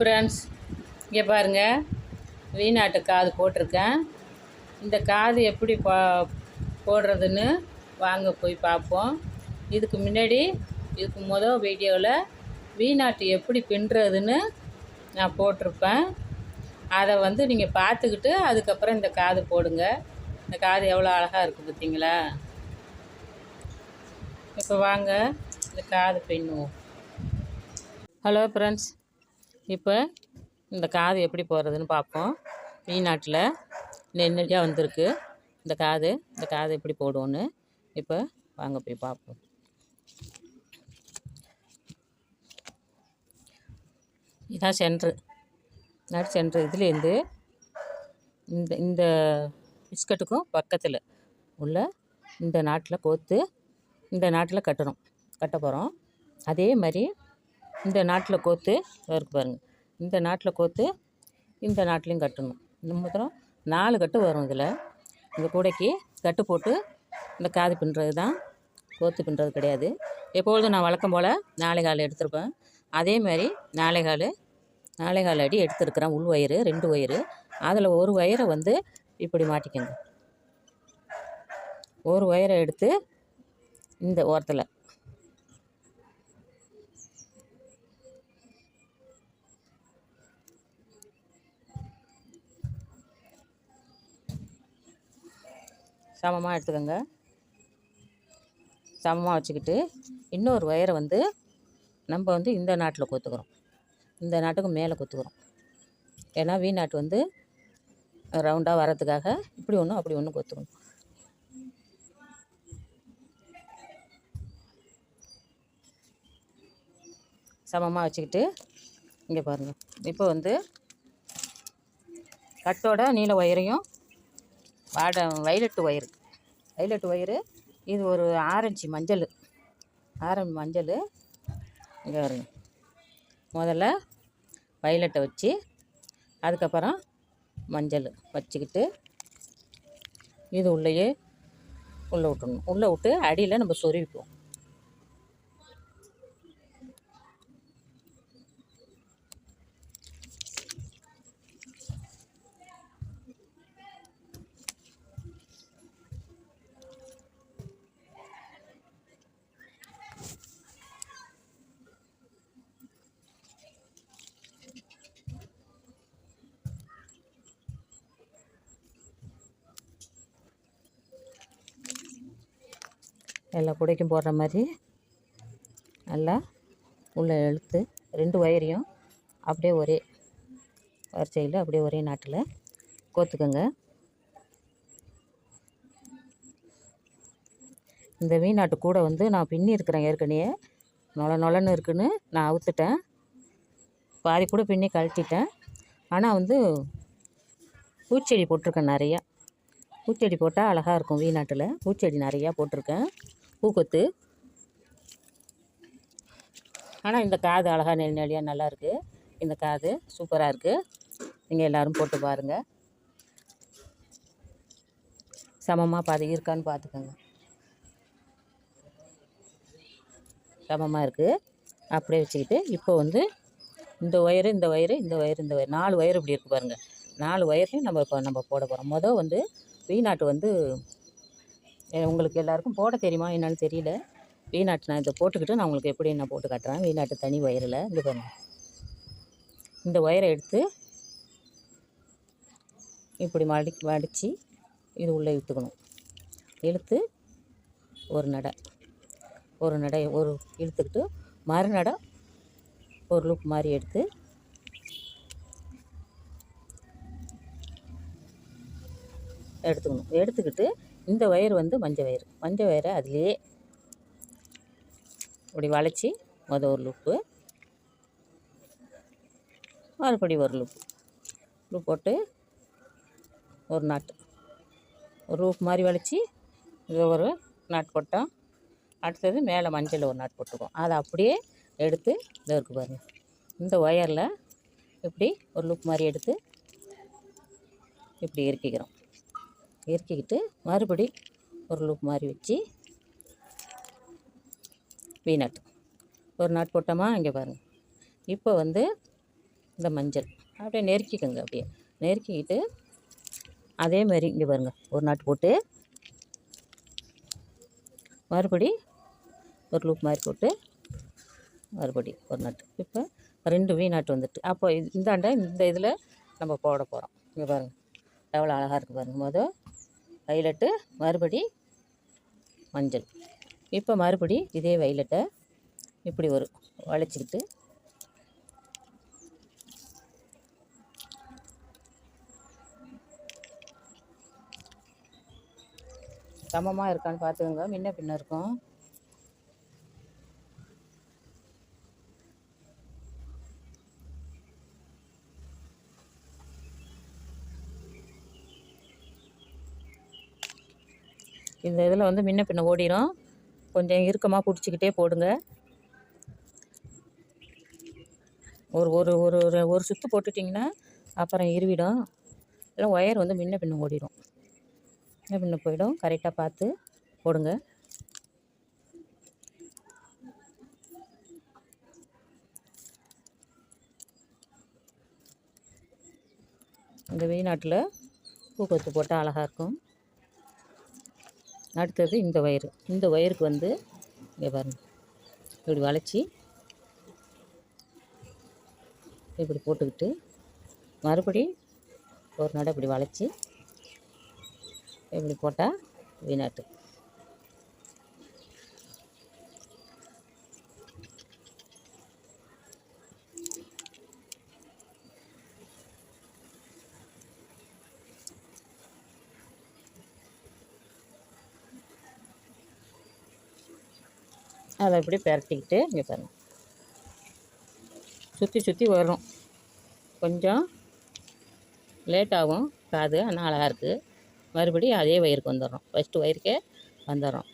Friends இங்கே பாருங்கள் வீணாட்டு காது போட்டிருக்கேன். இந்த காது எப்படி பா போடுறதுன்னு வாங்க போய் பார்ப்போம் இதுக்கு முன்னாடி இதுக்கு முத வீடியோவில் வீணாட்டு எப்படி பின்னுறதுன்னு நான் போட்டிருப்பேன். அதை வந்து நீங்கள் பார்த்துக்கிட்டு அதுக்கப்புறம் இந்த காது போடுங்க. இந்த காது எவ்வளோ அழகாக இருக்குது பார்த்தீங்களா இப்போ வாங்க இந்த காது பின்னுவோம். ஹலோ ஃப்ரெண்ட்ஸ் இப்போ இந்த காது எப்படி போடுறதுன்னு பார்ப்போம் வெளிநாட்டில் நெல்லடியாக வந்திருக்கு. இந்த காது இந்த காது எப்படி போடுவோன்னு இப்போ வாங்க போய் பார்ப்போம் இதான் சென்ட்ரு நடு சென்ட்ரு இதுலேருந்து இந்த இந்த பிஸ்கட்டுக்கும் பக்கத்தில் உள்ள இந்த நாட்டில் கோத்து இந்த நாட்டில் கட்டணும். கட்ட போகிறோம் அதே மாதிரி இந்த நாட்டில் கோத்து இருக்கு பாருங்கள் இந்த நாட்டில் கோத்து இந்த நாட்டிலையும் கட்டணும். இந்த மொத்தம் நாலு கட்டு வரும் இதில். இந்த கூடைக்கு கட்டு போட்டு இந்த காது பின்னுறது தான் கோத்து பின்னுறது கிடையாது. எப்பொழுதும் நான் வழக்கம் போல் நாளை கால் எடுத்திருப்பேன். அதே மாதிரி நாளை கால் நாளை கால் அடி எடுத்துருக்குறேன். உள் ஒயரு ரெண்டு ஒயரு அதில் ஒரு ஒயரை வந்து இப்படி மாட்டிக்கோங்க. ஒரு ஒயரை எடுத்து இந்த ஓரத்தில் சமமாக எடுத்துக்கோங்க. சமமாக வச்சுக்கிட்டு இன்னொரு ஒயரை வந்து நம்ம வந்து இந்த நாட்டில் கொத்துக்கிறோம். இந்த நாட்டுக்கு மேலே கொத்துக்கிறோம். ஏன்னா வீ நாட்டு வந்து ரவுண்டாக வரத்துக்காக இப்படி ஒன்று அப்படி ஒன்று கொத்துக்கணும். சமமாக வச்சுக்கிட்டு இங்கே பாருங்கள் இப்போ வந்து கட்டோட நீல ஒயரையும் வாட வைலட்டு ஒயரு வைலட்டு ஒயரு இது ஒரு ஆரஞ்சு மஞ்சள். ஆரஞ்சு மஞ்சள். இங்கே வருங்க முதல்ல வைலட்டை வச்சு அதுக்கப்புறம் மஞ்சள் வச்சுக்கிட்டு இது உள்ளேயே உள்ளே விட்டுணும் உள்ளே விட்டு அடியில் நம்ம சொருவிப்போம். எல்லா குடைக்கும் போடுற மாதிரி நல்லா உள்ளே இழுத்து ரெண்டு ஒயரையும் அப்படியே ஒரே வரிசையில் அப்படியே ஒரே நாட்டில் கோத்துக்கோங்க. இந்த மீனாட்டு கூட வந்து நான் பின்னி இருக்கிறேன் ஏற்கனவே. நொல நொலன்னு இருக்குன்னு நான் அவுத்துட்டேன். பாதி கூட பின்னி கழட்டிட்டேன். ஆனால் வந்து பூச்செடி போட்டிருக்கேன் நிறையா. பூச்செடி போட்டால் அழகாக இருக்கும் வீணாட்டில். பூச்செடி நிறையா போட்டிருக்கேன். பூக்கொத்து. ஆனால் இந்த காது அழகாக நெல் நெளியாக நல்லாயிருக்கு இந்த காது சூப்பராக இருக்குது நீங்கள் எல்லோரும் போட்டு பாருங்கள் சமமாக பாதி இருக்கான்னு பார்த்துக்கோங்க சமமாக இருக்குது அப்படியே வச்சுக்கிட்டு இப்போ வந்து இந்த ஒயரு இந்த ஒயரு இந்த ஒயரு இந்த ஒயர். நாலு ஒயர் இப்படி இருக்குது பாருங்கள் நாலு ஒயரையும் நம்ம இப்போ நம்ம போட போகிறோம் மொதல் வந்து வீநாட்டு வந்து உங்களுக்கு எல்லாருக்கும் போட தெரியுமா என்னன்னு தெரியல. வீநாட்டு நான் இதை போட்டுக்கிட்டு நான் உங்களுக்கு எப்படி நான் போட்டு காட்டுறேன். வீணாட்டு தனி ஒயரில் இது பாருங்க. இந்த ஒயரை எடுத்து இப்படி மடி மடித்து இது உள்ளே இழுத்துக்கணும். இழுத்து ஒரு நடை ஒரு நடை ஒரு இழுத்துக்கிட்டு மறுநடை ஒரு லுக் மாதிரி எடுத்து எடுத்துக்கணும். எடுத்துக்கிட்டு இந்த ஒயர் வந்து மஞ்சள் வயிறு. மஞ்சள் ஒயரை அதுலேயே இப்படி வளைச்சி மொதல் ஒரு லுப்பு மறுபடி ஒரு லுப்பு லுப் போட்டு ஒரு நாட்டு ஒரு ரூப் மாதிரி வளைச்சி இது ஒரு நாட் போட்டோம். அடுத்தது மேலே மஞ்சள் ஒரு நாட் போட்டுக்குவோம். அதை அப்படியே எடுத்து இதை இருக்கு பாருங்கள் இந்த ஒயரில் இப்படி ஒரு லுப் மாதிரி எடுத்து இப்படி இறுக்கிக்கிறோம். இறுக்கிக்கிட்டு மறுபடி ஒரு லூப் மாதிரி வச்சு வீ நட் ஒரு நாட் போட்டோமா இங்கே பாருங்கள் இப்போ வந்து இந்த மஞ்சள். அப்படியே நெருக்கிக்கோங்க அப்படியே. நெருக்கிக்கிட்டு அதே மாதிரி இங்கே பாருங்கள் ஒரு நாட்டு போட்டு மறுபடி ஒரு லூப் மாதிரி போட்டு மறுபடி ஒரு நாட்டு இப்போ ரெண்டு வீ நாட்டு வந்துட்டு அப்போ இந்தாண்ட இந்த இதில் நம்ம போட போகிறோம் இங்கே பாருங்கள் எவ்வளோ அழகாக இருக்குது பாருங்கள் மொதல் வயலட்டு மறுபடி மஞ்சள். இப்போ மறுபடி இதே வயலட்டை இப்படி ஒரு வளைச்சிக்கிட்டு சமமாக இருக்கான்னு பார்த்துக்கோங்க. முன்ன பின்ன இருக்கும். இந்த இதில் வந்து முன்ன பின்ன ஓடிடும் கொஞ்சம் இறுக்கமாக பிடிச்சிக்கிட்டே போடுங்க. ஒரு ஒரு ஒரு ஒரு ஒரு சுற்று போட்டுட்டிங்கன்னா அப்புறம் இருவிடும். இல்லை ஒயர் வந்து முன்ன பின்ன ஓடிடும் முன்ன பின்ன போயிடும். கரெக்டாக பார்த்து போடுங்க. இந்த வெளிநாட்டில் பூக்கொத்து போட்டால் அழகாக இருக்கும். அடுத்தது இந்த ஒயரு இந்த ஒயருக்கு வந்து இங்கே பாருங்க. இப்படி வளைச்சி இப்படி போட்டுக்கிட்டு மறுபடி ஒரு நடை இப்படி வளைச்சி இப்படி போட்டால் வீணாட்டு. அதை இப்படி பரட்டிக்கிட்டு இங்கே பாருங்கள் சுற்றி சுற்றி வரும். கொஞ்சம் லேட் ஆகும். காது ஆனால் அழகாக இருக்குது மறுபடியும் அதே வயிறுக்கு வந்துடுறோம். ஃபஸ்ட்டு வயிறுக்கே வந்துடுறோம்.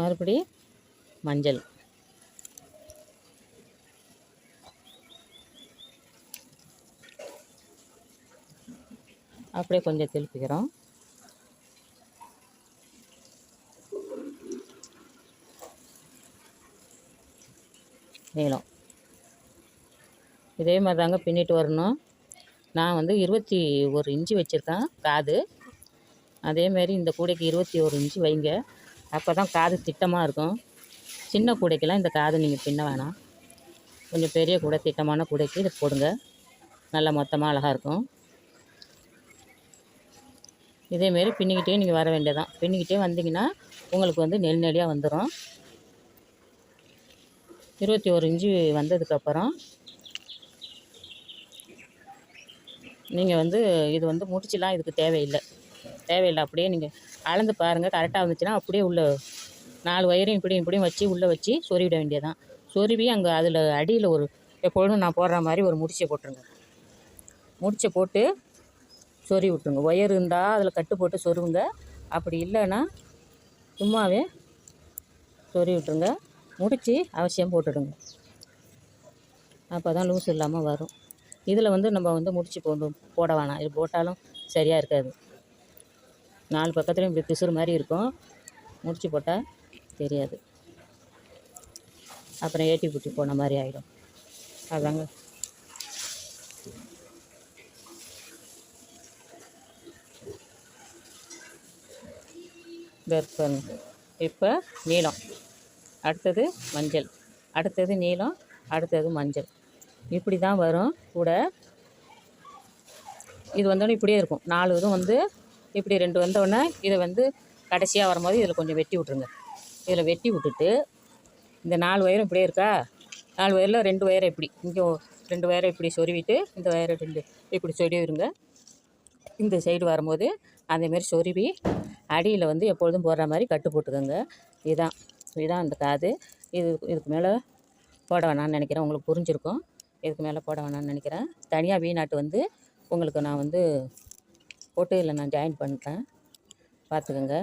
மறுபடி மஞ்சள். அப்படியே கொஞ்சம் திருப்பிக்கிறோம். நீளம். இதே மாதிரி தாங்க பின்னிட்டு வரணும். நான் வந்து இருபத்தி ஒரு இன்ச்சு வச்சுருக்கேன் காது. அதேமாரி இந்த கூடைக்கு இருபத்தி ஒரு இன்ச்சு வைங்க. அப்போ தான் காது திட்டமாக இருக்கும். சின்ன கூடைக்கெல்லாம் இந்த காது நீங்கள் பின்ன வேணாம். கொஞ்சம் பெரிய கூடை திட்டமான கூடைக்கு இதை போடுங்க. நல்லா மொத்தமாக அழகாக இருக்கும். இதேமாரி பின்னிக்கிட்டே நீங்கள் வர வேண்டியதான் பின்னிக்கிட்டே வந்தீங்கன்னா உங்களுக்கு வந்து நெல் நெடியாக வந்துடும் இருபத்தி ஒரு இன்ச்சு வந்ததுக்கப்புறம் நீங்கள் வந்து இது வந்து முடிச்சுலாம் இதுக்கு தேவையில்லை. தேவையில்லை. அப்படியே நீங்கள் அளந்து பாருங்கள் கரெக்டாக வந்துச்சுன்னா அப்படியே உள்ள நாலு வயரையும் இப்படியும் இப்படியும் வச்சு உள்ளே வச்சு சொருவிட வேண்டியதான் சொருவி அங்கே அதில் அடியில் ஒரு எப்பொழுதும் நான் போடுற மாதிரி ஒரு முடிச்சை போட்டுருங்க. முடிச்சை போட்டு சொறி விட்ருங்க ஒயர் இருந்தால் அதில் கட்டு போட்டு சொருவுங்க. அப்படி இல்லைன்னா சும்மாவே சொறி விட்ருங்க முடித்து அவசியம் போட்டுடுங்க. அப்போ தான் லூஸ் இல்லாமல் வரும். இதில் வந்து நம்ம வந்து முடிச்சு போட்டு போட வேணாம். இது போட்டாலும் சரியாக இருக்காது. நாலு பக்கத்துலையும் இப்படி பிசுறு மாதிரி இருக்கும். முடிச்சு போட்டால் தெரியாது. அப்புறம் ஏட்டி புட்டி போன மாதிரி ஆகிடும் அதாங்க. வெப்பன் இப்போ நீளம். அடுத்தது மஞ்சள். அடுத்தது நீளம் அடுத்தது மஞ்சள். இப்படி தான் வரும் கூட. இது வந்தோடனே இப்படியே இருக்கும். நாலு இதுவும் வந்து இப்படி ரெண்டு வந்தோடனே இதை வந்து கடைசியாக வரும்போது இதில் கொஞ்சம் வெட்டி விட்ருங்க இதில் வெட்டி விட்டுட்டு இந்த நாலு வயரும் இப்படியே இருக்கா? நாலு வயரில் ரெண்டு வயரை இப்படி. இங்கே ரெண்டு வயரை இப்படி சொருவிட்டு இந்த வயரை ரெண்டு இப்படி சொருவிடுங்க இந்த சைடு வரும்போது அதேமாரி சொருவி அடியில் வந்து எப்பொழுதும் போடுற மாதிரி கட்டு போட்டுக்கோங்க. இதுதான் இதுதான் அந்த காது. இது இதுக்கு மேலே போட வேணாம்னு நினைக்கிறேன். உங்களுக்கு புரிஞ்சிருக்கும். இதுக்கு மேலே போட வேணாம்னு நினைக்கிறேன். தனியாக வீணாட்டு வந்து உங்களுக்கு நான் வந்து போட்டு இதில் நான் ஜாயின் பண்ணிட்டேன். பார்த்துக்கோங்க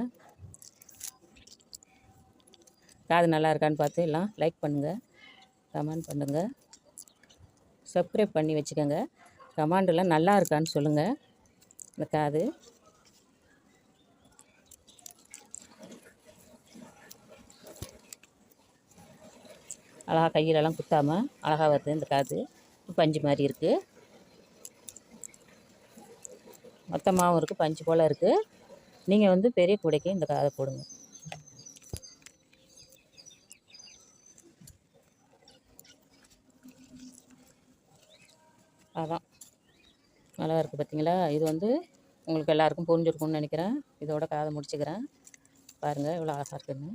காது நல்லா இருக்கான்னு பார்த்து எல்லாம் லைக் பண்ணுங்கள் கமெண்ட் பண்ணுங்கள் சப்ஸ்கிரைப் பண்ணி வச்சுக்கோங்க. கமாண்டெல்லாம் நல்லா இருக்கான்னு சொல்லுங்கள் இந்த காது. அழகா கையிலலாம் குத்தாமல் அழகாக வருது இந்த காது. பஞ்சு மாதிரி இருக்குது மொத்தமாகவும் இருக்குது பஞ்சு போல் இருக்குது நீங்கள் வந்து பெரிய கூடைக்கு இந்த காதை போடுங்க. அதான். நல்லா இருக்குது பார்த்தீங்களா இது வந்து உங்களுக்கு எல்லாருக்கும் புரிஞ்சிருக்கும்னு நினைக்கிறேன். இதோட காதை முடிச்சுக்கிறேன். பாருங்கள் இவ்வளோ ஆசை இருக்குன்னு.